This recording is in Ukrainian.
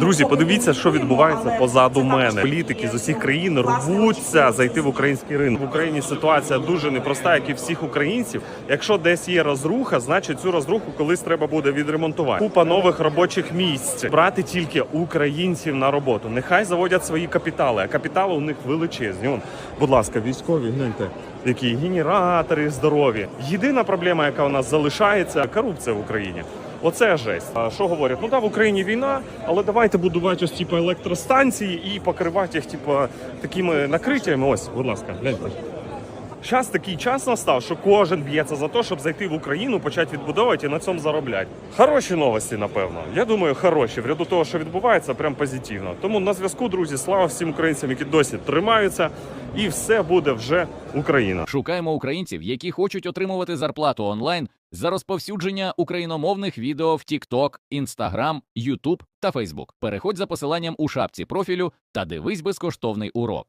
Друзі, подивіться, що відбувається позаду мене. Політики з усіх країн рвуться зайти в український ринок. В Україні ситуація дуже непроста, як і всіх українців. Якщо десь є розруха, значить цю розруху колись треба буде відремонтувати. Купа нових робочих місць. Брати тільки українців на роботу. Нехай заводять свої капітали, а капітали у них величезні. Вон, будь ласка, військові, гляньте, які генератори здорові. Єдина проблема, яка у нас залишається, корупція в Україні. Оце жесть. А що говорять? Ну да, в Україні війна, але давайте будувати ось типу електростанції і покривати їх, типу, такими накриттями. Ось, будь ласка, гляньте. Зараз такий час настав, що кожен б'ється за те, щоб зайти в Україну, почати відбудовувати і на цьому заробляти. Хороші новості, напевно. Я думаю, хороші. В ряду того, що відбувається, прям позитивно. Тому на зв'язку, друзі, слава всім українцям, які досі тримаються, і все буде вже Україна. Шукаємо українців, які хочуть отримувати зарплату онлайн за розповсюдження україномовних відео в TikTok, Instagram, YouTube та Facebook. Переходь за посиланням у шапці профілю та дивись безкоштовний урок.